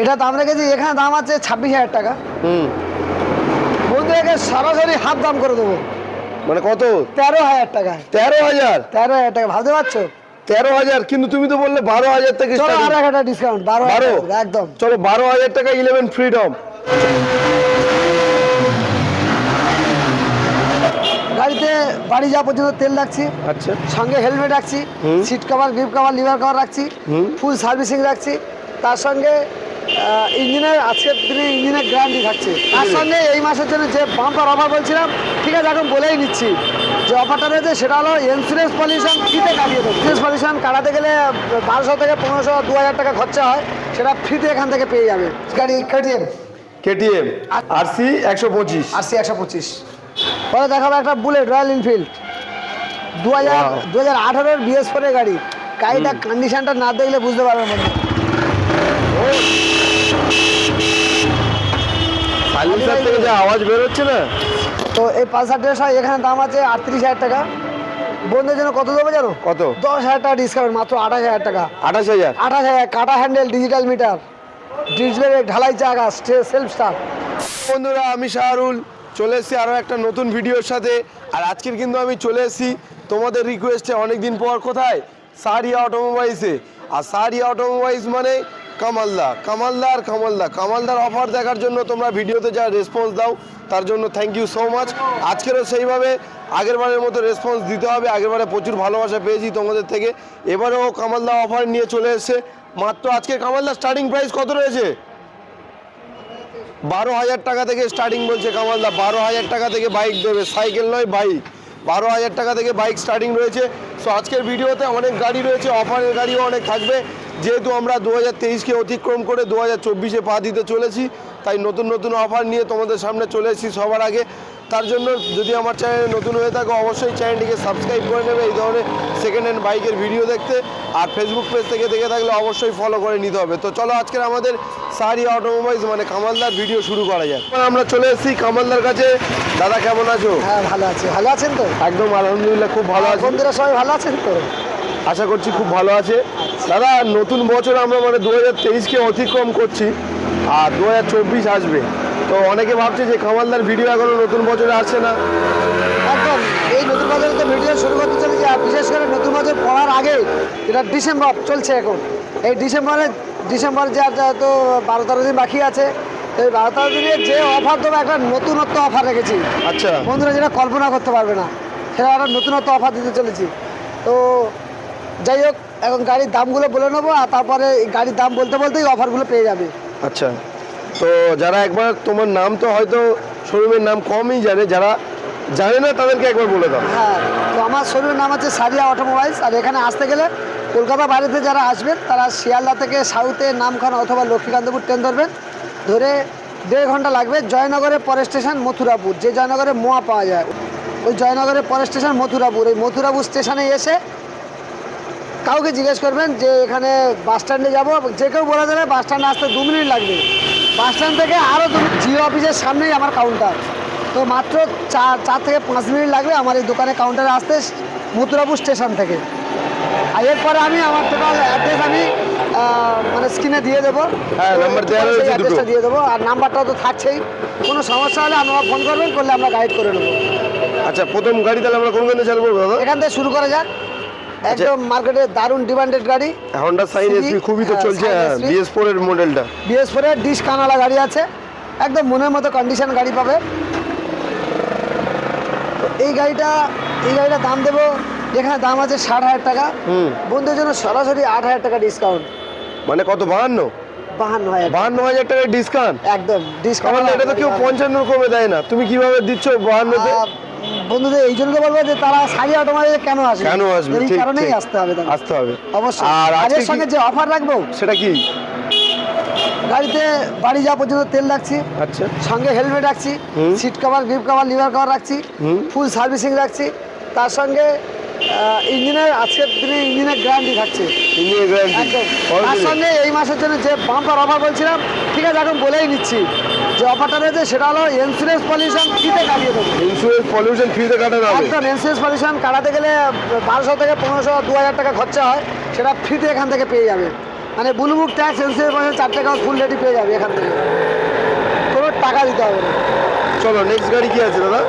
এটা দাম রেখেছি এখানে দাম আছে ছাব্বিশ হাজার টাকা। হুম। বন্ধুদেরকে সরাসরি হাফ দাম করে দেবো। মানে কত? তেরো হাজার টাকা। তেরো হাজার? তেরো হাজার টাকা ভাবতে পারছ? তেরো হাজার কিন্তু তুমি তো বললে বারো হাজার থেকে চলো। আর একটা ডিসকাউন্ট বারো বারো? একদম। চলো বারো হাজার টাকা ইলেভেন ফ্রিডম গাড়িতে বাড়ি যাওয়া পর্যন্ত তেল রাখছি আচ্ছা। সঙ্গে হেলমেট রাখছি seat cover grip cover lever cover রাখছি। ফুল সার্ভিসিং রাখছি তার সঙ্গে ইঞ্জিনের আজকের দিনে ইঞ্জিনের গ্যারান্টি থাকছে। তার সঙ্গে এই মাসের জন্য যে বাম্পার অফার বলছিলাম ঠিক আছে এখন বলেই নিচ্ছি। যে অফারটা রয়েছে সেটা হলো ইন্স্যুরেন্স পলিউশন ফ্রিতে কাটিয়ে দেবো। ইন্স্যুরেন্স পলিউশন কাটাতে গেলে বারোশো থেকে পনেরোশো দু হাজার টাকা খরচা হয় সেটা ফ্রিতে এখান থেকে পেয়ে যাবে। গাড়ি কেটিএম কেটিএম আর সি একশো পঁচিশ। আশি একশো পঁচিশ। পরে দেখাবো একটা বুলেট রয়্যাল এনফিল্ড দু হাজার দু হাজার আঠারোর বিএস ফোরের গাড়ি। গাড়িটা কন্ডিশনটা না দেখলে বুঝতে পারবেন সাইলেন্সার থেকে যে আওয়াজ বেরোচ্ছে না? তো এই পালসার হয় এখানে দাম আছে আটত্রিশ হাজার টাকা। বন্ধুদের জন্য কত দেবো জানো? কত? দশ হাজার টাকা ডিসকাউন্ট মাত্র আঠাশ হাজার টাকা। আঠাশ হাজার? আঠাশ হাজার কাটা হ্যান্ডেল ডিজিটাল মিটার ডিসপ্লে ঢালাই চাকা সেলফ স্টার বন্ধুরা আমি শাহরুল। চলে এসেছি আরও একটা নতুন ভিডিওর সাথে। আর আজকের কিন্তু আমি চলে এসেছি তোমাদের রিকোয়েস্টে অনেকদিন পর। কোথায়? সারিয়া অটোমোবাইলসে আর সারিয়া অটোমোবাইলস মানে কামালদা কামালদা আর কামালদা। কামালদার অফার দেখার জন্য তোমরা ভিডিওতে যা রেসপন্স দাও, তার জন্য থ্যাংক ইউ সো মাচ আজকেরও সেইভাবে আগেরবারের মতো রেসপন্স দিতে হবে। আগেরবারে প্রচুর ভালোবাসা পেয়েছি তোমাদের থেকে। এবারেও কামালদা অফার নিয়ে চলে এসছে। মাত্র আজকে কামালদা স্টার্টিং প্রাইস কত রয়েছে? বারো হাজার টাকা থেকে স্টার্টিং বলছে কামালদা। বারো হাজার টাকা থেকে বাইক দেবে। সাইকেল নয় বাইক বারো হাজার টাকা থেকে বাইক স্টার্টিং রয়েছে। সো আজকের ভিডিওতে অনেক গাড়ি রয়েছে। অফারের গাড়িও অনেক থাকবে। যেহেতু আমরা দু হাজার তেইশকে অতিক্রম করে দু হাজার চব্বিশে পা দিতে চলেছি তাই নতুন নতুন অফার নিয়ে তোমাদের সামনে চলে এসেছি সবার আগে। তার জন্য যদি আমার চ্যানেলে নতুন হয়ে থাকো অবশ্যই চ্যানেলটিকে সাবস্ক্রাইব করে নেবে এই ধরনের সেকেন্ড হ্যান্ড বাইকের ভিডিও দেখতে। আর ফেসবুক পেজ থেকে দেখে থাকলে অবশ্যই ফলো করে নিতে হবে। তো চলো আজকের আমাদের সারি অটোমোবাইলস মানে কামালদার ভিডিও শুরু করা যাক। এবার আমরা চলে এসেছি কামালদার কাছে। দাদা কেমন আছো? হ্যাঁ ভালো আছে। ভালো আছেন তো? একদম আলহামদুলিল্লাহ খুব ভালো আছি। বন্ধুরা সবাই ভালো আছেন তো? আশা করছি খুব ভালো আছে। দাদা নতুন বছর আমরা মানে দু হাজার তেইশকে অতিক্রম করছি আর দু হাজার চব্বিশ আসবে। তো অনেকে ভাবছে যে কামালদার ভিডিও এখনও নতুন বছরে আসছে না। একদম। এই নতুন বছরে তো ভিডিও শুরু করতে চলেছি আর বিশেষ করে নতুন বছর পড়ার আগে যেটা ডিসেম্বর চলছে এখন। এই ডিসেম্বরে ডিসেম্বর যে আর তো বারো তেরো দিন বাকি আছে এই বারো তেরো দিনে যে অফার দেবো একটা নতুনত্ব অফার রেখেছি। আচ্ছা। বন্ধুরা যেটা কল্পনা করতে পারবে না সেটা একটা নতুনত্ব অফার দিতে চলেছি। তো যাই হোক এখন গাড়ির দামগুলো বলে নেব আর তারপরে এই গাড়ির দাম বলতে বলতেই অফারগুলো পেয়ে যাবে। আচ্ছা। তো যারা একবার তোমার নাম তো হয়তো শোরুমের নাম কমই জানে যারা জানে না তাদেরকে একবার বলে দাও। হ্যাঁ তো আমার শোরুমের নাম হচ্ছে সারিয়া অটোমোবাইলস আর এখানে আসতে গেলে কলকাতা বাড়িতে যারা আসবেন তারা শিয়ালদা থেকে সাউথে নামখানা অথবা লক্ষ্মীকান্তপুর ট্রেন ধরবেন। ধরে দেড় ঘণ্টা লাগবে জয়নগরের পরের স্টেশন মথুরাপুর যে জয়নগরে মোয়া পাওয়া যায়। ওই জয়নগরের পরের স্টেশন মথুরাপুর ওই মথুরাপুর স্টেশনে এসে কাউকে জিজ্ঞেস করবেন যে এখানে বাস স্ট্যান্ডে যাব যে কেউ বলে দেবে বাস স্ট্যান্ডে আসতে দু মিনিট লাগবে। বাস স্ট্যান্ড থেকে আরও দু জিও অফিসের সামনেই আমার কাউন্টার তো মাত্র চার চার থেকে পাঁচ মিনিট লাগবে আমার এই দোকানে কাউন্টারে আসতে মথুরাপুর স্টেশন থেকে। আর এরপরে আমি আমার টোটাল অ্যাড্রেস আমি মানে স্ক্রিনে দিয়ে দেবো। অ্যাড্রেসটা দিয়ে দেবো। আর নাম্বারটাও তো থাকছেই। কোনো সমস্যা হলে আপনারা ফোন করবেন করলে আমরা গাইড করে নেব। আচ্ছা প্রথম গাড়ি তাহলে আমরা কোনখানে চালু করব এখান থেকে শুরু করা যাক। একদম মার্কেটে দারুণ ডিমান্ডেড গাড়ি। হন্ডা সাইন এসপি খুবই তো হ্যাঁ, চলছে Sign হ্যাঁ SP বিএস এর মডেলটা বিএস ফোরের ডিশ কানালা গাড়ি আছে। একদম মনের মতো কন্ডিশন গাড়ি পাবে। তো এই গাড়িটা এই গাড়িটার দাম দেবো এখানে দাম আছে ষাট হাজার টাকা। হুম। বন্ধুদের জন্য সরাসরি আট হাজার টাকা ডিসকাউন্ট মানে কত বাহান্ন? বাহান্ন হাজার বাহান্ন হাজার টাকার ডিসকাউন্ট একদম ডিসকাউন্ট এটা তো কেউ পঞ্চান্ন কমে দেয় না। তুমি কীভাবে দিচ্ছ বাহান্নতে? বন্ধুদের এই জন্য বলব যে তারা সারি অটোমাইজে কেন আসবে? কেন আসবে? এই কারণেই আসতে হবে আসতে হবে। অবশ্যই। আর আর আজকে এর সঙ্গে যে অফার রাখব সেটা কি? গাড়িতে বাড়ি যাওয়া পর্যন্ত তেল রাখছি আচ্ছা। সঙ্গে হেলমেট রাখছি seat cover grip cover lever cover রাখছি। ফুল সার্ভিসিং রাখছি। তার সঙ্গে ইঞ্জিনের আজকের দিনে ইঞ্জিনের গ্যারান্টি থাকছে। তার সঙ্গে এই মাসের জন্য যে বাম্পার অফার বলছিলাম ঠিক আছে এখন বলেই নিচ্ছি। যে অফারটা রয়েছে সেটা হলো ইন্স্যুরেন্স পলিউশন ফ্রিতে কাটিয়ে দেবো। ইন্স্যুরেন্স পলিউশন ফ্রিতে কাটানো হবে? একদম ইন্স্যুরেন্স পলিউশন কাটাতে গেলে বারোশো থেকে পনেরোশো দু হাজার টাকা খরচা হয়। সেটা ফ্রিতে এখান থেকে পেয়ে যাবে। মানে বুলুমুখ ট্যাক্স ইন্স্যুরেন্স মানে চার টাকা ফুল রেডি পেয়ে যাবে এখান থেকে। কোনো টাকা দিতে হবে না। চলো নেক্সট গাড়ি কি আছে দাদা?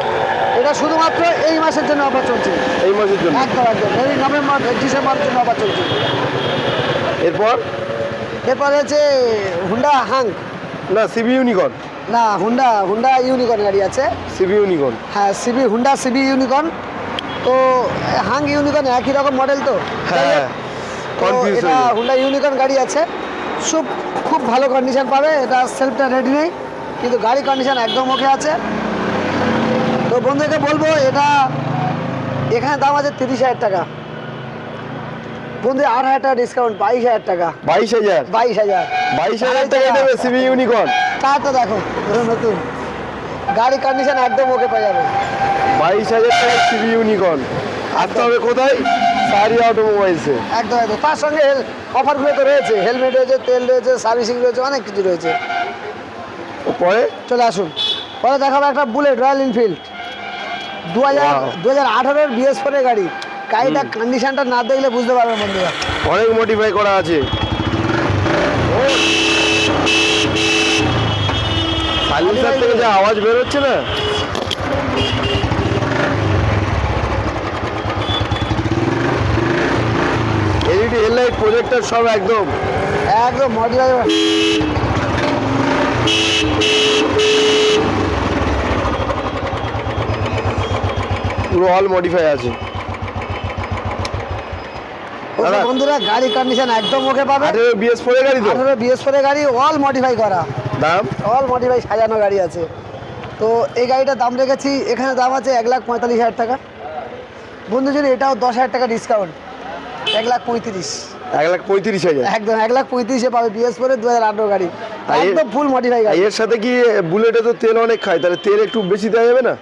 এটা শুধুমাত্র এই মাসের জন্য অফার চলছে। এই মাসের জন্য? একদম একদম। এই নভেম্বর ডিসেম্বরের জন্য অফার চলছে। এরপর? এরপরে হচ্ছে হুন্ডা হাং না সিবি ইউনিকর্ন না হুন্ডা হুন্ডা ইউনিকর্ন গাড়ি আছে। সিবি ইউনিকর্ন হ্যাঁ সিবি হুন্ডা সিবি ইউনিকর্ন তো হাং ইউনিকর্ন একই রকম মডেল তো। হ্যাঁ এটা হুন্ডা ইউনিকর্ন গাড়ি আছে। খুব খুব ভালো কন্ডিশন পাবে এটা সেলফটা রেডি নেই কিন্তু গাড়ি কন্ডিশন একদম ওকে আছে। তো বন্ধুকে বলব এটা এখানে দাম আছে তিরিশ হাজার টাকা। বন্ধু আট হাজার টাকা ডিসকাউন্ট বাইশ হাজার টাকা। বাইশ হাজার? বাইশ হাজার। বাইশ হাজার টাকা দেবে সিবি ইউনিকর্ন তারটা দেখো পুরো নতুন। গাড়ি কন্ডিশন একদম ওকে পেয়ে যাবে। বাইশ হাজার টাকা সিবি ইউনিকর্ন আসতে হবে কোথায়? সারি অটোমোবাইলসে একদম একদম। তার সঙ্গে অফারগুলো তো রয়েছে। হেলমেট রয়েছে তেল রয়েছে সার্ভিসিং রয়েছে অনেক কিছু রয়েছে। পরে? চলে আসুন। পরে দেখাবো একটা বুলেট রয়্যাল এনফিল্ড দু হাজার দু হাজার আঠারোর বিএস ফোরের গাড়ি। গাড়িটা কন্ডিশনটা না দেখলে বুঝতে পারবে বন্ধুরা। অনেক মডিফাই করা আছে। সাইলেন্সার থেকে যে আওয়াজ বেরোচ্ছে না। এলইডি হেডলাইট প্রজেক্টর সব একদম। একদম মডিফাই পুরো অল মডিফাই আছে। বন্ধুরা গাড়ি কন্ডিশন একদম ওকে পাবে। আঠেরো বিএস ফোরে গাড়ি তো। আঠারো বিএস ফোরের গাড়ি অল মডিফাই করা। দাম? অল মডিফাই সাজানো গাড়ি আছে। তো এই গাড়িটার দাম রেখেছি এখানে দাম আছে এক লাখ পঁয়তাল্লিশ হাজার টাকা। বন্ধু যদি এটাও দশ হাজার টাকা ডিসকাউন্ট এক লাখ পঁয়ত্রিশ। এক লাখ পঁয়ত্রিশ হাজার একদম এক লাখ পঁয়ত্রিশে পাবে বিএস ফোরের দু হাজার আঠারো গাড়ি। একদম ফুল মডিফাই গাড়ি। এর সাথে কি বুলেটে তো তেল অনেক খায় তাহলে তেল একটু বেশি দেওয়া যাবে না?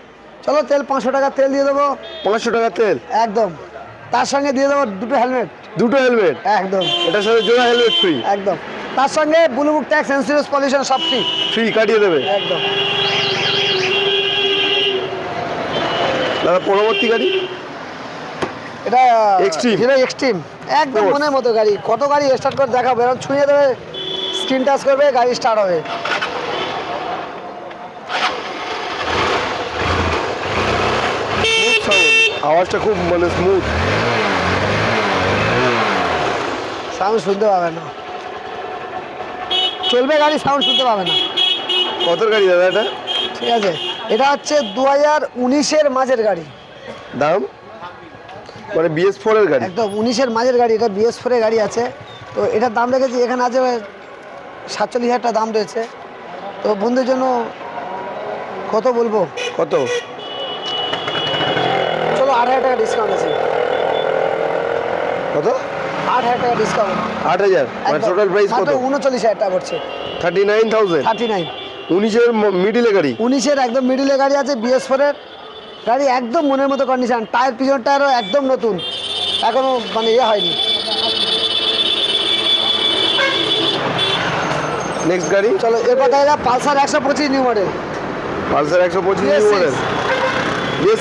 চলো তেল পাঁচশো টাকা তেল দিয়ে দেবো। পাঁচশো টাকা তেল? একদম। তার সঙ্গে দিয়ে দেবো দুটো হেলমেট। দুটো হেলমেট? একদম। এটার সাথে জোড়া হেলমেট ফ্রি একদম। তার সঙ্গে blue book tax insurance pollution সব ফ্রি ফ্রি কাটিয়ে দেবে? একদম। দাদা পরবর্তী গাড়ি? এটা. হিরো এক্সট্রিম একদম মনের মতো গাড়ি। কত গাড়ি স্টার্ট করে দেখাবো? এরকম ছুঁয়ে দেবে স্ক্রিন টাচ করবে গাড়ি স্টার্ট হবে। আওয়াজটা খুব মানে স্মুথ সাউন্ড শুনতে পাবে না। চলবে গাড়ি সাউন্ড শুনতে পাবে না। কত গাড়ি দাদা এটা? ঠিক আছে। এটা হচ্ছে দু হাজার উনিশের মাঝের গাড়ি। দাম? মানে বিএস ফোরের গাড়ি? একদম উনিশের মাঝের গাড়ি। এটা বিএস ফোরের গাড়ি আছে। তো এটার দাম রেখেছি এখানে আছে সাতচল্লিশ হাজার টাকা দাম রয়েছে। তো বন্ধুর জন্য কত বলব? কত? চলো আট হাজার টাকা ডিসকাউন্ট আছে। কত? আট হাজার টাকা ডিসকাউন্ট আট হাজার? মানে টোটাল প্রাইস কত? উনচল্লিশ হাজার টাকা পড়ছে। Thirty nine thousand thirty nine উনিশের মিডিলে গাড়ি? উনিশের একদম মিডিলে গাড়ি আছে বিএস ফোরের গাড়ি একদম মনের মতো কন্ডিশন টায়ার পিছন টায়ারও একদম নতুন। এখনও মানে ইয়ে হয়নি। নেক্সট গাড়ি? চলো এরপর দেখা পালসার একশো পঁচিশ নিউ মডেল পালসার একশো পঁচিশ BS6 মডেল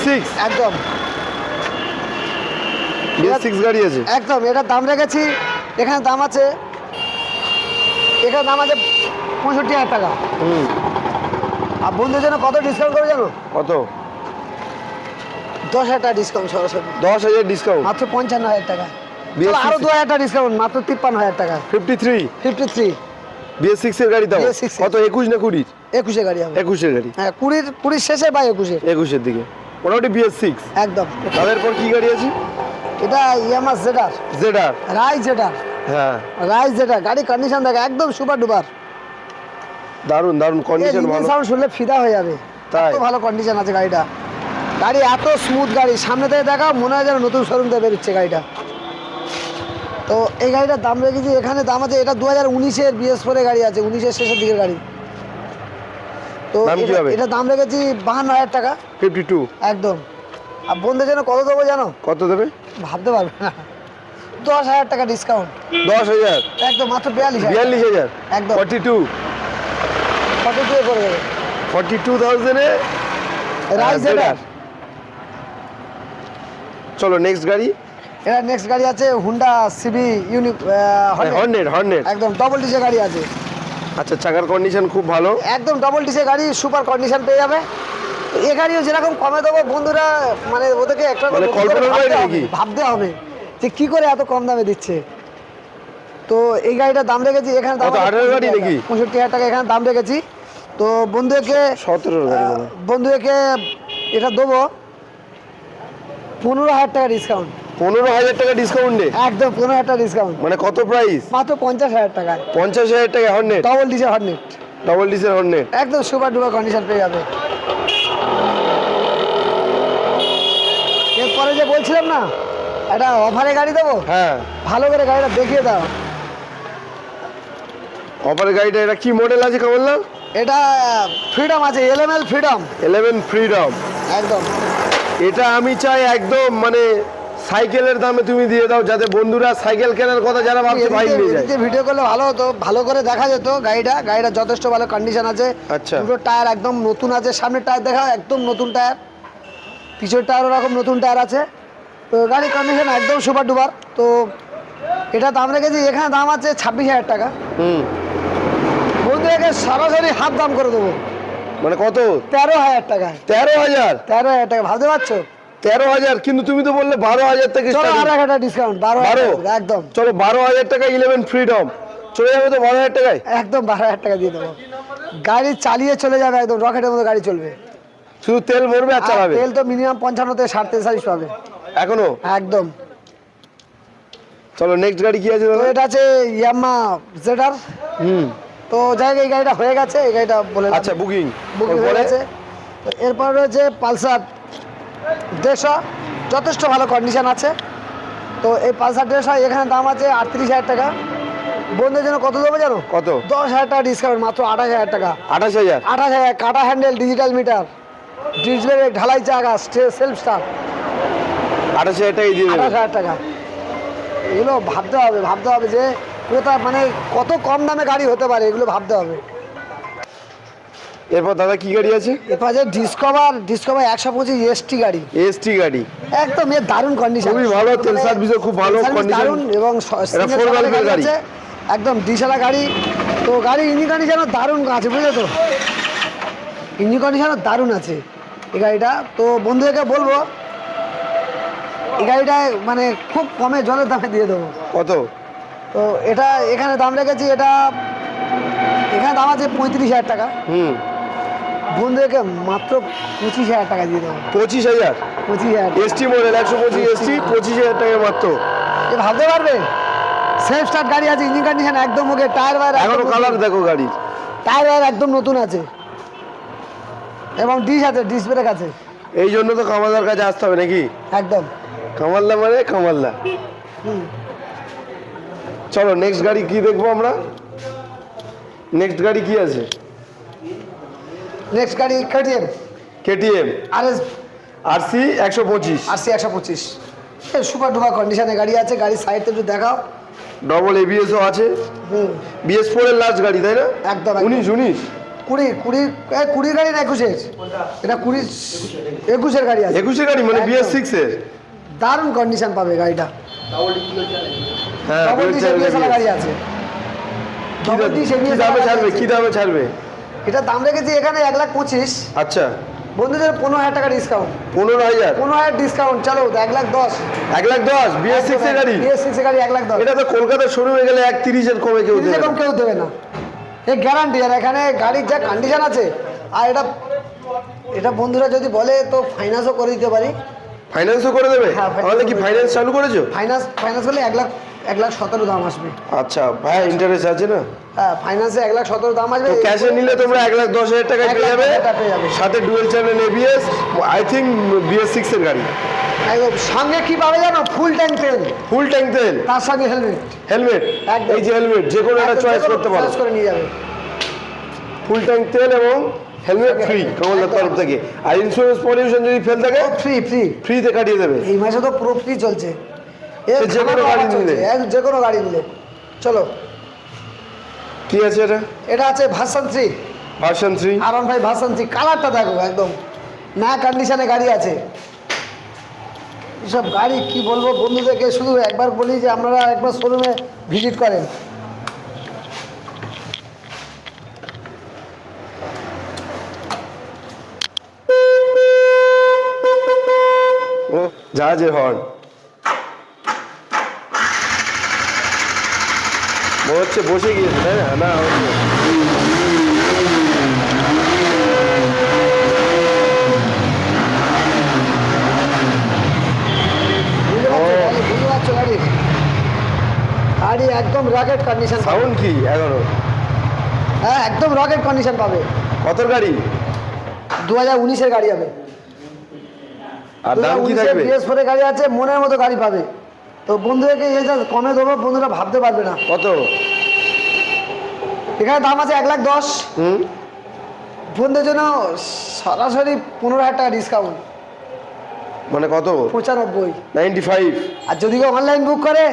সিক্স একদম। সিক্স গাড়ি আছে। একদম এটার দাম রেখেছি এখানে দাম আছে এখানে দাম আছে পঁয়ষট্টি হাজার টাকা। হুম। আর বন্ধুদের জন্য কত ডিসকাউন্ট করবে জানো? কত? দশ হাজার টাকা ডিসকাউন্ট সরাসরি। দশ হাজার ডিসকাউন্ট মাত্র পঞ্চান্ন হাজার টাকা। BS6 চলো আরও দু হাজার টাকা ডিসকাউন্ট মাত্র তিপ্পান্ন হাজার টাকা। Fifty three fifty three BS গাড়ি দাও BS6 কত একুশ না কুড়ির? একুশে গাড়ি হবে। একুশের গাড়ি। হ্যাঁ কুড়ির কুড়ির শেষে বা একুশে একুশের দিকে। মোটামুটি বিএস সিক্স একদম। তাদের পর কি গাড়ি আছে? এটা ইয়ামা জেডার জেডার রাই জেডার হ্যাঁ। রাই জেডার গাড়ি কন্ডিশন দেখে একদম সুপার ডুপার দারুণ দারুণ কন্ডিশন ভালো। সাউন্ড শুনলে ফিদা হয়ে যাবে। তাই? ভালো কন্ডিশন আছে গাড়িটা। গাড়ি এত স্মুথ গাড়ি। সামনে থেকে দেখা মনে হয় যেন নতুন শোরুম থেকে বেরোচ্ছে গাড়িটা। তো এই গাড়িটার দাম রেখেছি এখানে দাম আছে এটা দু হাজার উনিশের বিএস ফোরে গাড়ি আছে উনিশের শেষের দিকের গাড়ি। তো এটা দাম রেখেছি বাহান্ন হাজার টাকা। ফিফটি টু একদম। আর বন্ধুদের জন্য কত দেবো জানো? কত দেবে? ভাবতে পারবে না। দশ হাজার টাকা ডিসকাউন্ট দশ হাজার? একদম মাত্র বিয়াল্লিশ বিয়াল্লিশ হাজার? একদম। ফর্টি টু কত দিয়ে করে দেবে ফর্টি টু থাউজেন্ডে রাইজ Zedar। চলো নেক্সট গাড়ি। এটা নেক্সট গাড়ি আছে Honda CB unique Hornet Hornet একদম ডবল ডিজে গাড়ি আছে। আচ্ছা চাকার কন্ডিশন খুব ভালো। একদম ডবল ডিসে গাড়ি সুপার কন্ডিশন পেয়ে যাবে। তো এ গাড়িও যেরকম কমে দেবো বন্ধুরা মানে ওদেরকে একটা মানে ভাবতে হবে, যে কি করে এত কম দামে দিচ্ছে। তো এই গাড়িটার দাম রেখেছি এখানে দাম কত, আছে আঠেরো গাড়ি 65,000 পঁয়ষট্টি হাজার টাকা এখানে দাম রেখেছি। তো বন্ধুকে সতেরো গাড়ি মনে হয়। বন্ধুকে এটা দেবো পনেরো হাজার টাকা ডিসকাউন্ট পনেরো হাজার টাকা ডিসকাউন্টে একদম পনেরো হাজার টাকা ডিসকাউন্ট মানে কত প্রাইস মাত্র পঞ্চাশ হাজার টাকায় পঞ্চাশ হাজার টাকা Hornet? Double disc Hornet. Double ডিসের Hornet? একদম সুপার ডুপার কন্ডিশন পেয়ে যাবে। এরপরে যে বলছিলাম না একটা অফারে গাড়ি দেবো? হ্যাঁ। ভালো করে গাড়িটা দেখিয়ে দাও। অফারে গাড়িটা এটা কি মডেল আছে কমললাল এটা ফ্রিডম আছে এলেভেন ফ্রিডম ইলেভেন ফ্রিডম একদম। এটা আমি চাই একদম মানে সাইকেলের দামে তুমি দিয়ে দাও যাতে বন্ধুরা সাইকেল কেনার কথা যারা ভাবছে বাইক নিয়ে যায়। ভিডিও করলে ভালো হতো ভালো করে দেখা যেত গাড়িটা। গাড়িটা যথেষ্ট ভালো কন্ডিশন আছে। আচ্ছা। দুটো টায়ার একদম নতুন আছে সামনের টায়ার দেখা একদম নতুন টায়ার পিছের টায়ার ওরকম নতুন টায়ার আছে। তো গাড়ির কন্ডিশন একদম সুপার ডুপার তো এটা দাম রেখেছি এখানে দাম আছে ছাব্বিশ হাজার টাকা। হুম। বন্ধুদেরকে সরাসরি হাফ দাম করে দেবো। মানে কত? তেরো হাজার টাকা তেরো হাজার? তেরো হাজার টাকা ভাবতে পারছ? তেরো হাজার কিন্তু তুমি তো বললে বারো হাজার থেকে ডিসকাউন্ট বারো হাজার বারো? একদম। চলো বারো হাজার টাকা ইলেভেন ফ্রিডম চলে যাবে তো বারো হাজার টাকায়? একদম বারো হাজার টাকা দিয়ে দেবো। গাড়ি চালিয়ে চলে যাবে একদম রকেটের মতো গাড়ি চলবে। শুধু তেল ভরবে আর চালাবে? তেল তো মিনিমাম পঞ্চান্ন থেকে ষাট তেতাল্লিশ পাবে। এখনও? একদম। চলো নেক্সট গাড়ি কি আছে এটা আছে ইয়াম্মা জেডার। হুম। তো যাই এই গাড়িটা হয়ে গেছে এই গাড়িটা বলে আচ্ছা বুকিং বুকিং হয়ে গেছে। এরপর রয়েছে পালসার। দেড়শো যথেষ্ট ভালো কন্ডিশন আছে। তো এই পালসার দেড়শো এখানে দাম আছে আটত্রিশ হাজার টাকা। বন্ধুদের জন্য কত দেবো জানো? কত? দশ হাজার টাকা ডিসকাউন্ট মাত্র আঠাশ হাজার টাকা। আঠাশ হাজার? আঠাশ হাজার কাটা হ্যান্ডেল ডিজিটাল মিটার ডিসপ্লে ঢালাই চাকা সেলফ স্টার আঠাশ হাজার টাকা দিয়ে আঠাশ হাজার টাকা। এগুলো ভাবতে হবে ভাবতে হবে যে কোথায় মানে কত কম দামে গাড়ি হতে পারে এগুলো ভাবতে হবে। এরপর দাদা কি গাড়ি আছে? এরপর আছে ডিসকভার ডিসকভার একশো পঁচিশ এসটি গাড়ি। এসটি গাড়ি। একদম এর দারুণ কন্ডিশন খুবই ভালো, তেল সার্ভিসও খুব ভালো condition। দারুণ এবং গাড়ি। একদম ডিসালা গাড়ি। তো গাড়ি ইঞ্জিন কন্ডিশনও দারুণ আছে বুঝলে তো? ইঞ্জিন কন্ডিশনও দারুণ আছে এই গাড়িটা। তো বন্ধুদেরকে বলব এই গাড়িটা মানে খুব কমে জলের দামে দিয়ে দেবো। কত? তো এটা এখানে দাম রেখেছি এটা এখানে দাম আছে পঁয়ত্রিশ হাজার টাকা। হুম। বন্ধুদেরকে মাত্র পঁচিশ হাজার টাকা দিয়ে দেবো। পঁচিশ হাজার? পঁচিশ হাজার। এসটি মডেল একশো পঁচিশ এসটি পঁচিশ হাজার টাকা মাত্র। এ ভাবতে পারবে? সেলফ স্টার্ট গাড়ি আছে ইঞ্জিন কন্ডিশন একদম ওকে টায়ার ওয়ার এখনও কালার দেখো গাড়ির টায়ার ওয়ার একদম নতুন আছে। এবং ডিশ আছে ডিশ ব্রেক আছে। এই জন্য তো কামালদার কাছে আসতে হবে নাকি? একদম। কামালদা মানে কামালদা। চলো নেক্সট গাড়ি কি দেখব আমরা? নেক্সট গাড়ি কি আছে? নেক্সট গাড়ি KTM KTM R S R C একশো পঁচিশ। আর সি একশো পঁচিশ। সুপার ডুপার কন্ডিশনে গাড়ি আছে গাড়ির সাইডটা একটু দেখাও। ডবল এবিএসও আছে। হুম। বিএস ফোর এর লাস্ট গাড়ি তাই না? একদম। উনিশ উনিশ। কুড়ি কুড়ি এ, কুড়ির গাড়ি না একুশের? এটা কুড়ি একুশের গাড়ি আছে। একুশে গাড়ি মানে বিএস। সিক্স এর। দারুণ কন্ডিশন পাবে গাড়িটা। হ্যাঁ গাড়ি আছে। কি দামে ছাড়বে কি দামে ছাড়বে? এটা দাম রেখেছি এখানে এক লাখ পঁচিশ। আচ্ছা। বন্ধুদের পনেরো হাজার টাকা ডিসকাউন্ট পনেরো হাজার? পনেরো হাজার ডিসকাউন্ট চলো এক লাখ দশ। এক লাখ দশ বিএস সিক্স এর গাড়ি? বিএস সিক্স গাড়ি এক লাখ দশ। এটা তো কলকাতার হয়ে গেলে এক তিরিশের কমে কেউ দেবে কেউ দেবে না। এ গ্যারান্টি আর এখানে গাড়ির যা কন্ডিশন আছে আর এটা এটা বন্ধুরা যদি বলে তো ফাইন্যান্সও করে দিতে পারি। ফাইন্যান্সও করে দেবে? হ্যাঁ, আমাদের কি ফাইন্যান্স চালু করেছ? ফাইন্যান্স ফাইন্যান্স করলে এক লাখ এক লাখ সতেরো দাম আসবে। আচ্ছা ভাই ইন্টারেস্ট আছে না? হ্যাঁ ফাইন্যান্সে এক লাখ সতেরো দাম আসবে। ক্যাশে নিলে তোমরা এক লাখ দশ হাজার টাকা পেয়ে যাবে। সাথে dual channel ABS I think BS six এর গাড়ি। সঙ্গে কি পাবে জানো? ফুল ট্যাঙ্ক তেল। ফুল ট্যাঙ্ক তেল? তার সঙ্গে হেলমেট হেলমেট। এই যে হেলমেট যে কোনো একটা চয়েস করতে পারো। করে নিয়ে যাবে। ফুল ট্যাঙ্ক তেল এবং হেলমেট ফ্রি কমলদার তরফ থেকে। আর ইন্স্যুরেন্স পলিউশন যদি ফেল থাকে ফ্রি ফ্রি ফ্রিতে কাটিয়ে দেবে। এই মাসে তো পুরো ফ্রি চলছে। যে কোনো গাড়ি নিলে। যে কোনো গাড়ি নিলে। চলো। কি আছে এটা? এটা আছে ভার্সন থ্রি। Version three? আর ওয়ান ফাইভ ভার্সন থ্রি। কালারটা দেখো একদম। না কন্ডিশনে গাড়ি আছে। এসব গাড়ি কি বলব বন্ধুদেরকে? শুধু একবার বলি যে আপনারা একবার শোরুমে ভিজিট করেন। ও জাহাজের হর্ন হচ্ছে বসে গিয়েছে তাই না না গাড়ি একদম রকেট কন্ডিশন সাউন্ড কি এগারো হ্যাঁ একদম রকেট কন্ডিশন পাবে কত গাড়ি দু হাজার উনিশের গাড়ি হবে। আর দাম কি থাকবে? গাড়ি আছে মনের মতো গাড়ি পাবে। তো বন্ধুদেরকে এই যে কমে দেবো বন্ধুরা ভাবতে পারবে না। কত? এখানে দাম আছে এক লাখ দশ। বন্ধুদের জন্য সরাসরি পনেরো হাজার টাকা ডিসকাউন্ট মানে কত? পঁচানব্বই। নাইনটি ফাইভ আর যদি কেউ অনলাইন বুক করে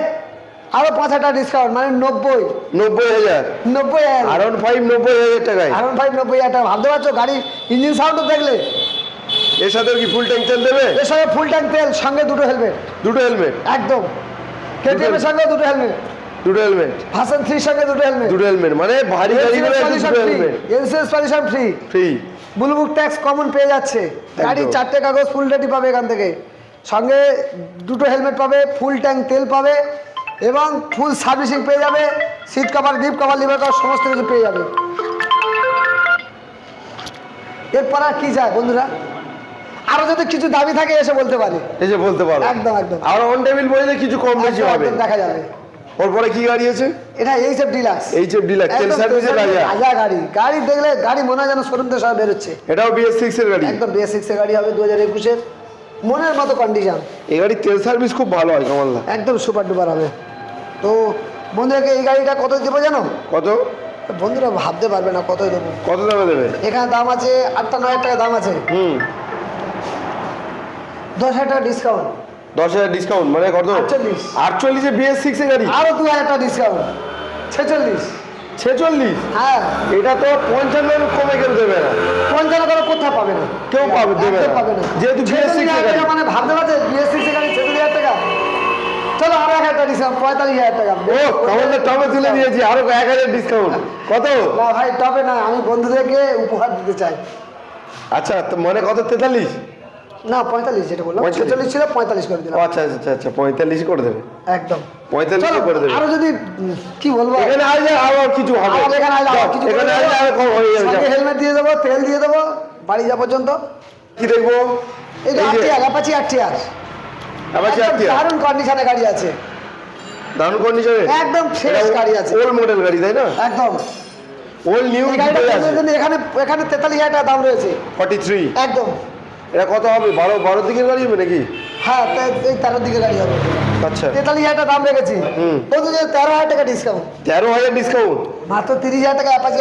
আরও পাঁচ হাজার ডিসকাউন্ট মানে নব্বই। নব্বই হাজার? নব্বই হাজার। আর ফাইভ নব্বই হাজার টাকায়। আর ফাইভ নব্বই হাজার টাকা। ভাবতে পারছ? গাড়ি ইঞ্জিন সাউন্ডও দেখলে। এর সাথে কি ফুল ট্যাঙ্ক তেল দেবে? এর সঙ্গে ফুল ট্যাঙ্ক তেল সঙ্গে দুটো হেলমেট দুটো হেলমেট একদম। কেটিএমের সঙ্গে দুটো হেলমেট দুটো হেলমেট ভার্সন থ্রির সঙ্গে দুটো হেলমেট দুটো হেলমেট মানে ভারী গাড়িগুলো দুটো helmet insurance pollution free free blue book tax common পেয়ে যাচ্ছে। গাড়ি চারটে কাগজ ফুল রেডি পাবে এখান থেকে। সঙ্গে দুটো হেলমেট পাবে ফুল ট্যাঙ্ক তেল পাবে এবং ফুল সার্ভিসিং পেয়ে যাবে seat cover dip cover lever cover সমস্ত কিছু পেয়ে যাবে। এরপর আর কি যায় বন্ধুরা? আরও যদি কিছু দাবি থাকে এসে বলতে পারে। এসে বলতে পারো। একদম, একদম। আর অন টেবিল বইলে কিছু কম বেশি হবে। দেখা যাবে। ওর পরে কি গাড়ি আছে? এটা H F deluxe H F deluxe তেল সার্ভিসের রাজা রাজা গাড়ি। গাড়ি দেখলে গাড়ি মনে হয় যেন শোরুম থেকে সব বেরোচ্ছে। এটাও বিএস সিক্স এর গাড়ি। একদম বেসিক্স গাড়ি হবে দু হাজার একুশের। মনের মতো কন্ডিশন এই গাড়ির তেল সার্ভিস খুব ভালো হয় কামালদা একদম সুপার ডুপার হবে। তো বন্ধুদেরকে এই গাড়িটা কত দেবো জানো? কত? বন্ধুরা ভাবতে পারবে না কত দেবো। কত দামে দেবে? এখানে দাম আছে আটটা নয় হাজার টাকা দাম আছে। হুম। দশ হাজার টাকা ডিসকাউন্ট দশ হাজার ডিসকাউন্ট মানে কত? আটচল্লিশ। আটচল্লিশে বিএস সিক্স এর গাড়ি? আরও দু হাজার টাকা ডিসকাউন্ট ছেচল্লিশ। ছেচল্লিশ? হ্যাঁ। এটা তো পঞ্চান্ন কমে কেউ দেবে না। পঞ্চান্ন করে কোথাও পাবে না। কেউ পাবে দেবে না। পাবে না। যেহেতু বিএস সিক্স মানে ভাবতে পারছে বিএস সিক্স গাড়ি ছেচল্লিশ হাজার টাকা। চলো আরও এক হাজার ডিসকাউন্ট পঁয়তাল্লিশ হাজার টাকা। ও কামালদা টপে তুলে দিয়েছি আরও এক হাজার ডিসকাউন্ট কত? না ভাই টপে না আমি বন্ধুদেরকে উপহার দিতে চাই। আচ্ছা তো মানে কত? তেতাল্লিশ? না পঁয়তাল্লিশ যেটা বললাম? ছেচল্লিশ ছিল পঁয়তাল্লিশ করে দিলাম। আচ্ছা আচ্ছা আচ্ছা পঁয়তাল্লিশ করে দেবে। একদম। পঁয়তাল্লিশ করে দেবে। আরও যদি কি বলব? এখানে আসলে আরও কিছু হবে। এখানে আসলে আরও কিছু এখানে আসলে আরও কম হয়ে যাবে হেলমেট দিয়ে দেবো তেল দিয়ে দেবো বাড়ি যা পর্যন্ত। কি দেখব? এই যে আটটিয়ার অ্যাপাচি আবার চারটি দারুণ কন্ডিশনে গাড়ি আছে। দারুণ কন্ডিশনে একদম fresh গাড়ি আছে। ওল্ড মডেল গাড়ি তাই না? একদম। ওল্ড নিউ এখানে এখানে তেতাল্লিশ হাজার টাকা দাম রয়েছে। ফর্টি থ্রি একদম। এটা কত হবে? বারো বারো দিকের গাড়ি হবে নাকি? হ্যাঁ এই দিকে গাড়ি হবে। আচ্ছা। তেতাল্লিশ হাজার টাকা দাম রেখেছি। যে তেরো হাজার টাকা ডিসকাউন্ট তেরো হাজার ডিসকাউন্ট মাত্র তিরিশ হাজার টাকা অ্যাপাচি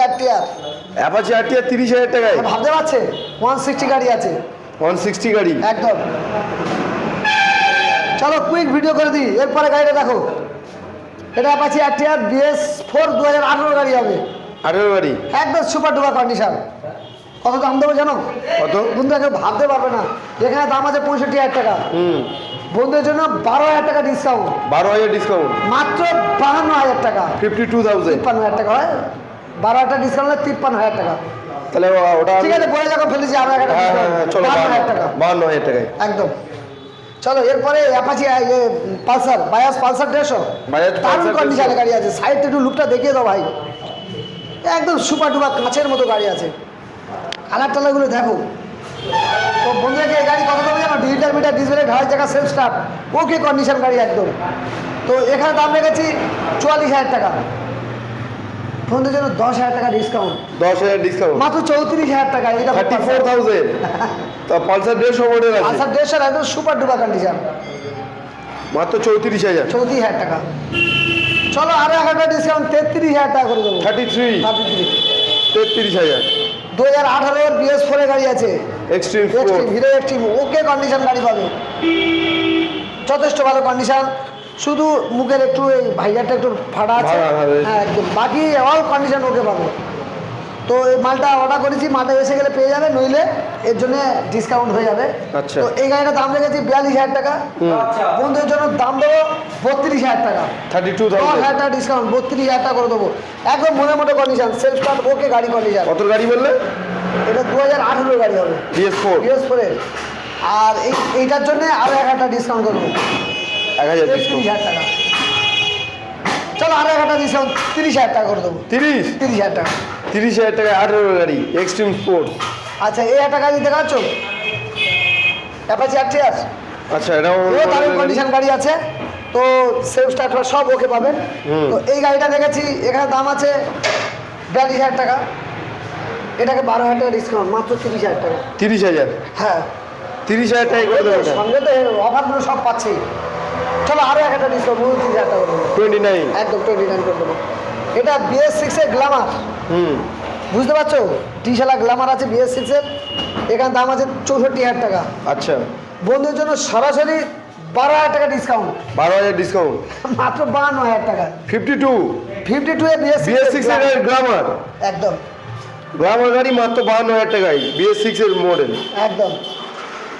অ্যাপাচি তিরিশ হাজার টাকায়? ভাবতে পারছে? ওয়ান সিক্সটি গাড়ি আছে। ওয়ান সিক্সটি গাড়ি? একদম। চলো কুইক ভিডিও করে দিই। এরপরে গাড়িটা দেখো। এটা বিএস ফোর দু হাজার আঠেরো গাড়ি হবে। আঠেরো গাড়ি? একদম সুপার ডুপার কন্ডিশন কত দাম দেবো জানো? কত? বন্ধুরা কেউ ভাবতে পারবে না। এখানে দাম আছে পঁয়ষট্টি হাজার টাকা। হুম। বন্ধুদের জন্য বারো হাজার টাকা ডিসকাউন্ট বারো হাজার ডিসকাউন্ট মাত্র বাহান্ন হাজার টাকা। ফিফটি টু থাউজেন্ড তিপ্পান্ন হাজার টাকা হয়? বারো হাজার ডিসকাউন্ট হলে তিপ্পান্ন হাজার টাকা। তাহলে ওটা ঠিক আছে বলে যখন ফেলেছি আরও একটা হ্যাঁ হ্যাঁ হ্যাঁ, চলো বাহান্ন হাজার টাকা। বাহান্ন হাজার টাকায়। একদম। চলো এরপরে অ্যাপাচি পালসার বায়াস পালসার দেড়শো। দারুণ কন্ডিশনে গাড়ি আছে। সাইড একটু লুকটা দেখিয়ে দাও ভাই। একদম সুপার ডুপার কাঁচের মতো গাড়ি আছে। কালার টালারগুলো দেখো। তো বন্ধুদেরকে এই গাড়ি কত দেবো জানো ডিজিটাল মিটার ডিসপ্লে ঢালাই জায়গা সেলফ স্টার্ট ওকে কন্ডিশন গাড়ি একদম। তো এখানে দাম রেখেছি চুয়াল্লিশ হাজার টাকা। বন্ধুদের জন্য দশ হাজার টাকা ডিসকাউন্ট দশ হাজার ডিসকাউন্ট মাত্র চৌত্রিশ হাজার টাকা এটা থার্টি ফোর থাউজেন্ড তা পালসার দেড়শো মডেল আছে। পালসার দেড়শো একদম সুপার ডুপার কন্ডিশন মাত্র চৌত্রিশ হাজার। চৌত্রিশ হাজার টাকা। চলো আরও এক হাজার ডিসকাউন্ট তেত্রিশ হাজার টাকা করে দেবো। থার্টি থ্রি থার্টি থ্রি তেত্রিশ হাজার। দু হাজার আঠারোর বিএস ফোরে গাড়ি আছে। Xtreme Hero Xtreme okay condition গাড়ি পাবে। যথেষ্ট ভালো কন্ডিশন শুধু মুখের একটু এই ভাইজারটা একটু ফাটা আছে। হ্যাঁ বাকি অল কন্ডিশন ওকে পাবে। তো এই মালটা অর্ডার করেছি মালটা এসে গেলে পেয়ে যাবে নইলে এর জন্য ডিসকাউন্ট হয়ে যাবে। আচ্ছা। তো এই গাড়িটা দাম রেখেছি বিয়াল্লিশ হাজার টাকা। বন্ধুদের জন্য দাম দেবো বত্রিশ হাজার টাকা। থার্টি টু দশ হাজার টাকা ডিসকাউন্ট বত্রিশ হাজার টাকা করে দেবো। একদম মনে মতো কন্ডিশন সেলফ স্টার্ট ওকে গাড়ি কন্ডিশন কত গাড়ি বললে? এটা দু হাজার আঠেরো গাড়ি হবে। বিএস ফোর বিএস ফোরের আর এই এইটার জন্য আরও এক হাজার টাকা ডিসকাউন্ট করব এক হাজার তিরিশ ডিসকাউন্ট হাজার টাকা। চলো আরও এক হাজার ডিসকাউন্ট তিরিশ হাজার টাকা করে দেবো। তিরিশ? তিরিশ হাজার টাকা। তিরিশ হাজার টাকায় আঠেরো গাড়ি এক্সট্রিম স্পোর্ট আচ্ছা এই একটা গাড়ি দেখাচ্ছ অ্যাপাচি আরটিআর আচ্ছা এটাও দারুণ কন্ডিশন গাড়ি আছে। তো সেলফ স্টার্ট সব ওকে পাবেন। তো এই গাড়িটা দেখেছি এখানে দাম আছে বিয়াল্লিশ হাজার টাকা। এটাকে বারো হাজার টাকা ডিসকাউন্ট মাত্র তিরিশ হাজার টাকা। তিরিশ হাজার? হ্যাঁ। তিরিশ হাজার টাকা করে দেবো সঙ্গে তো অফারগুলো সব পাচ্ছি চলো আরও একটা ডিসকাউন্ট হাজার টাকা টোয়েন্টি নাইন একদম টোয়েন্টি নাইন করে দেবো। এটা বিএস সিক্সের গ্লামার হুম। বুঝতে পারছ? টিশালা গ্লামার আছে বিএস সিক্সের এখানে দাম আছে চৌষট্টি হাজার টাকা। আচ্ছা। বন্ধুদের জন্য সরাসরি বারো হাজার টাকা ডিসকাউন্ট বারো হাজার ডিসকাউন্ট মাত্র বান্ন হাজার টাকা। ফিফটি টু ফিফটি টু এ বিএস সিক্স এর গ্রামার একদম। গ্রামার গাড়ি মাত্র বাহান্ন হাজার টাকায়। বিএস সিক্স এর মডেল একদম।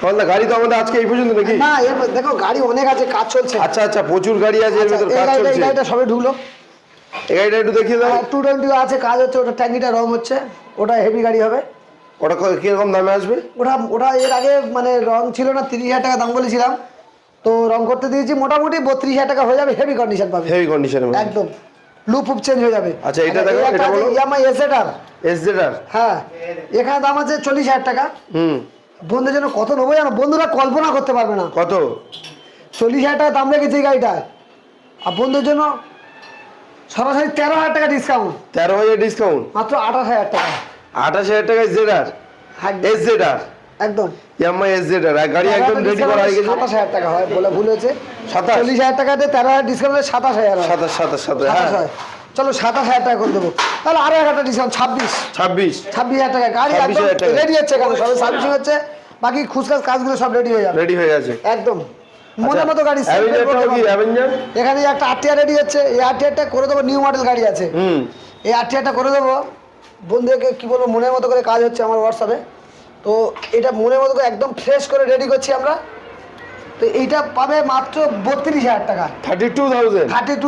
তাহলে গাড়ি তো আমাদের আজকে এই পর্যন্ত নাকি? না দেখো গাড়ি অনেক আছে কাজ চলছে। আচ্ছা আচ্ছা প্রচুর গাড়ি আছে এর আচ্ছা, ভেতর কাজ চলছে। গাড়িটা সবে ঢুকলো। এই গাড়িটা একটু দেখিয়ে দাও। টু টোয়েন্টি আছে কাজ হচ্ছে ওটা ট্যাঙ্কিটা রং হচ্ছে ওটা হেভি গাড়ি হবে। ওটা কীরকম দামে আসবে? ওটা ওটা এর আগে মানে রং ছিল না তিরিশ হাজার টাকা দাম বলেছিলাম। তো রং করতে দিয়েছি মোটামুটি বত্রিশ হাজার টাকা হয়ে যাবে হেভি কন্ডিশন পাবে। হেভি কন্ডিশনের একদম। লুপ উপ চেঞ্জ হয়ে যাবে। আচ্ছা, এটা দেখো, এটা বলো। ইয়ামাই এসেটার এস জেডার হ্যাঁ এখানে দাম আছে চল্লিশ হাজার টাকা। হুম। বন্ধুদের জন্য কত নেব জানো? বন্ধুরা কল্পনা করতে পারবে না। কত? চল্লিশ হাজার টাকা দাম রেখেছে এই গাড়িটা আর বন্ধুদের জন্য সরাসরি তেরো হাজার টাকা ডিসকাউন্ট তেরো হাজার ডিসকাউন্ট মাত্র আঠাশ হাজার টাকা। আঠাশ হাজার টাকায় জেডার একদম এস জেডার একদম। ইয়াম্মা এস জেডার গাড়ি একদম রেডি করা হয়ে গেছে। সাতাশ হাজার টাকা হয় বলে ভুল হয়েছে। সাতাশ? চল্লিশ হাজার টাকাতে তেরো হাজার ডিসকাউন্টে সাতাশ হাজার সাতাশ সাতাশ সাতাশ হয়। চলো সাতাশ হাজার টাকা করে দেবো। তাহলে আরও একটা ডিসকাউন্ট ছাব্বিশ। ছাব্বিশ। ছাব্বিশ হাজার টাকা। গাড়ি 26,000 একদম রেডি হচ্ছে কেন সবে সার্ভিসিং হচ্ছে। বাকি খুচকাজ কাজগুলো সব রেডি হয়ে যাবে। রেডি হয়ে গেছে। একদম। মনের মতো গাড়ি এখানে একটা আরটিআর রেডি হচ্ছে এই আরটিআরটা করে দেবো নিউ মডেল গাড়ি আছে। হুম। এই আরটিআরটা করে দেবো। বন্ধুদেরকে কী বলব মনের মতো করে কাজ হচ্ছে আমার হোয়াটসঅ্যাপে তো এটা মনের মতো করে একদম ফ্রেশ করে রেডি করছি আমরা। তো এইটা পাবে মাত্র বত্রিশ হাজার টাকা। Thirty two thousand thirty two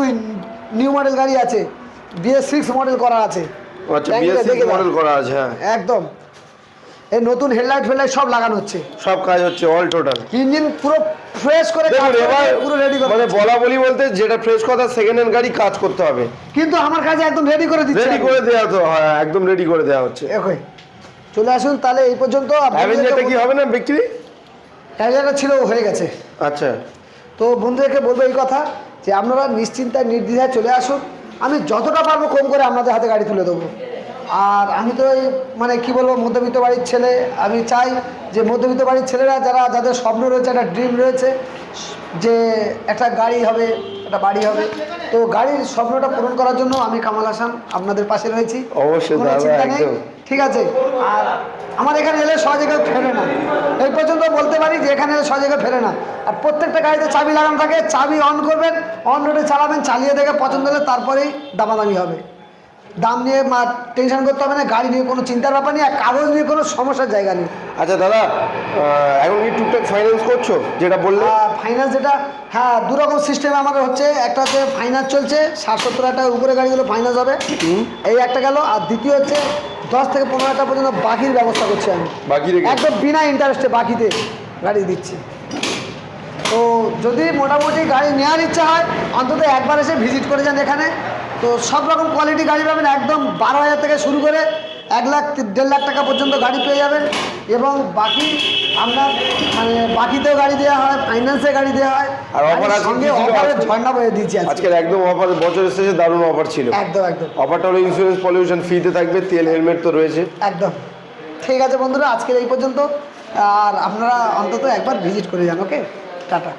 new model গাড়ি আছে বিএস সিক্স মডেল করা আছে। আচ্ছা বিএস মডেল করা আছে হ্যাঁ। একদম। এই নতুন হেডলাইট ফেডলাইট সব লাগানো হচ্ছে। সব কাজ হচ্ছে অল টোটাল ইঞ্জিন পুরো ফ্রেশ করে পুরো রেডি করে মানে বলা বলি বলতে যেটা ফ্রেশ কথা সেকেন্ড হ্যান্ড গাড়ি কাজ করতে হবে। কিন্তু আমার কাছে একদম রেডি করে দিচ্ছে রেডি করে দেওয়া তো হ্যাঁ একদম রেডি করে দেওয়া হচ্ছে। একই চলে আসুন তাহলে এই পর্যন্ত অ্যাভেঞ্জারটা কি হবে না বিক্রি? অ্যাভেঞ্জারটা ছিল হয়ে গেছে। আচ্ছা। তো বন্ধুদেরকে বলব এই কথা যে আপনারা নিশ্চিন্তায় নির্দ্বিধায় চলে আসুন। আমি যতটা পারব কম করে আপনাদের হাতে গাড়ি তুলে দেবো। আর আমি তো মানে কি বলব মধ্যবিত্ত বাড়ির ছেলে। আমি চাই যে মধ্যবিত্ত বাড়ির ছেলেরা যারা যাদের স্বপ্ন রয়েছে একটা ড্রিম রয়েছে যে একটা গাড়ি হবে একটা বাড়ি হবে। তো গাড়ির স্বপ্নটা পূরণ করার জন্য আমি কামাল হাসান আপনাদের পাশে রয়েছি। অবশ্যই কোনো দাদা, নেই। ঠিক আছে। আর আমার এখানে এলে সহজে কেউ ফেরে না। এই পর্যন্ত বলতে পারি যে এখানে এলে সহজে কেউ ফেরে না। আর প্রত্যেকটা গাড়িতে চাবি লাগানো থাকে চাবি অন করবেন অন রোডে চালাবেন চালিয়ে দেখে পছন্দ হলে তারপরেই দামাদামি হবে। দাম নিয়ে মা টেনশন করতে হবে না গাড়ি নিয়ে কোনো চিন্তার ব্যাপার নেই আর কাগজ নিয়ে কোনো সমস্যার জায়গা নেই। আচ্ছা দাদা এখন কি টুকটাক ফাইন্যান্স করছ যেটা বললে? ফাইন্যান্স যেটা হ্যাঁ দু রকম সিস্টেম আমাদের হচ্ছে একটা হচ্ছে ফাইন্যান্স চলছে ষাট সত্তর হাজার টাকার উপরে গাড়িগুলো ফাইন্যান্স হবে। এই একটা গেল আর দ্বিতীয় হচ্ছে দশ থেকে পনেরো হাজার পর্যন্ত বাকির ব্যবস্থা করছি আমি। বাকি রেখে একদম বিনা ইন্টারেস্টে বাকিতে গাড়ি দিচ্ছি। তো যদি মোটামুটি গাড়ি নেওয়ার ইচ্ছা হয় অন্তত একবার এসে ভিজিট করে যান এখানে। তো সব রকম কোয়ালিটি গাড়ি পাবেন একদম বারো হাজার থেকে শুরু করে এক লাখ দেড় লাখ টাকা পর্যন্ত গাড়ি পেয়ে যাবেন এবং বাকি আপনার মানে বাকিতেও গাড়ি দেওয়া হয় ফাইন্যান্সে গাড়ি দেওয়া হয়। আর offer সঙ্গে অফারের ঝর্ণা বয়ে দিচ্ছি আজকের একদম অফার বছরের শেষে দারুণ অফার ছিল। একদম একদম। অফারটা হলো ইন্স্যুরেন্স পলিউশন ফ্রিতে থাকবে তেল হেলমেট তো রয়েছে। একদম। ঠিক আছে বন্ধুরা আজকের এই পর্যন্ত। আর আপনারা অন্তত একবার ভিজিট করে যান ওকে টাটা।